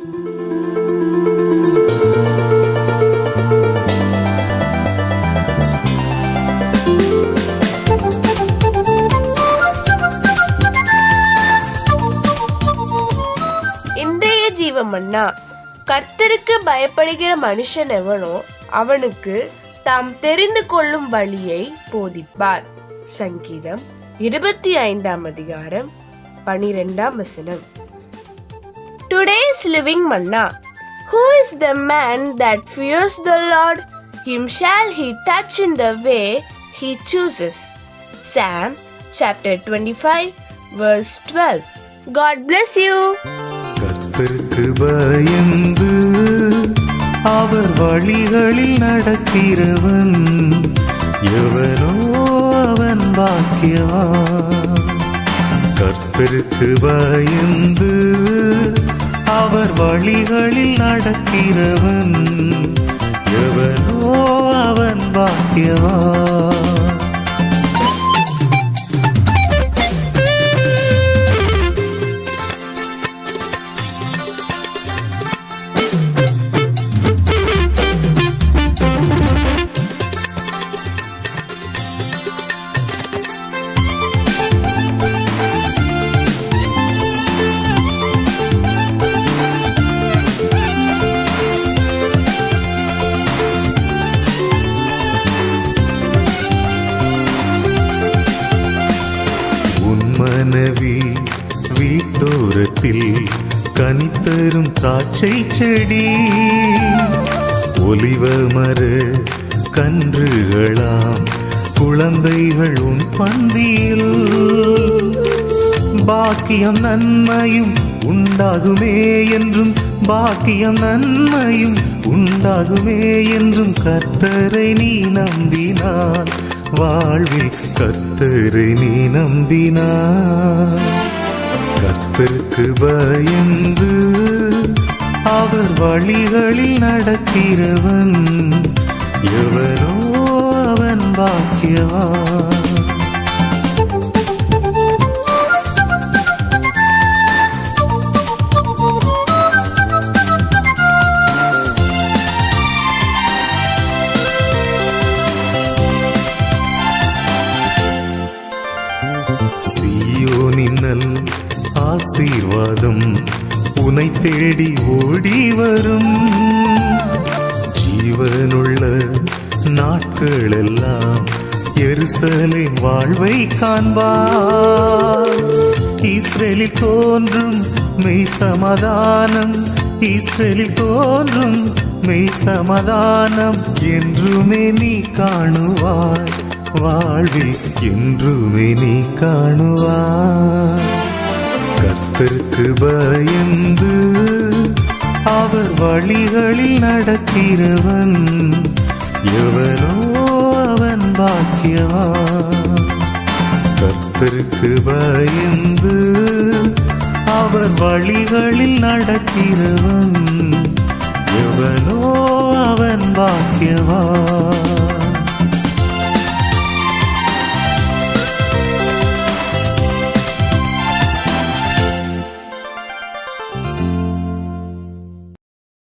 இன்றைய ஜீவமன்னா கர்த்தருக்கு பயப்படுகிற மனுஷன் எவனோ அவனுக்கு தாம் தெரிந்து கொள்ளும் வழியை போதிப்பார். சங்கீதம் இருபத்தி ஐந்தாம் அதிகாரம் பனிரெண்டாம் வசனம். Today's living manna who is the man that fears the Lord him shall he teach in the way he chooses psalm chapter twenty five verse 12 God bless you. கர்த்தருக்கு பயந்து அவர் வழிகளில் நடக்கிறவன் எவனோ அவன் பாக்கியவான் கர்த்தருக்கு பயந்து அவர் வழிகளில் நடக்கிறவன். எவனோ அவன் பாக்கியவா மனைவி வீட்டோரத்தில் கனித்தரும் திராட்சை செடி ஒலிவ மர கன்றுகளாம் குழந்தைகள் உன் பந்தியில். பாக்கியம் நன்மையும் உண்டாகுமே என்றும் பாக்கியம் நன்மையும் உண்டாகுமே என்றும் கர்த்தரை நீ நம்பினார் வாழ்வில் கர்த்தரை நீ நம்பினா கர்த்தருக்கு பயந்து அவர் வழிகளில் நடக்கிறவன். எவரோ அவன் பாக்கியவான். ஆசீர்வாதம் உனை தேடி ஓடி வரும். ஜீவனுள்ள நாட்களெல்லாம் எருசலே வாழ்வை காண்பார். இஸ்ரேலில் தோன்றும் மெய் சமாதானம் இஸ்ரேலில் தோன்றும் மெய் சமாதானம் என்றுமே நீ காணுவாய். வாழ்வில் என்றுமே நீ காணுவாய். கர்த்தருக்கு பயந்து அவர் வழிகளில் நடக்கிறவன். எவனோ அவன் பாக்கியவான் கர்த்தருக்கு பயந்து அவர் வழிகளில் நடக்கிறவன். எவனோ அவன் பாக்கியவான்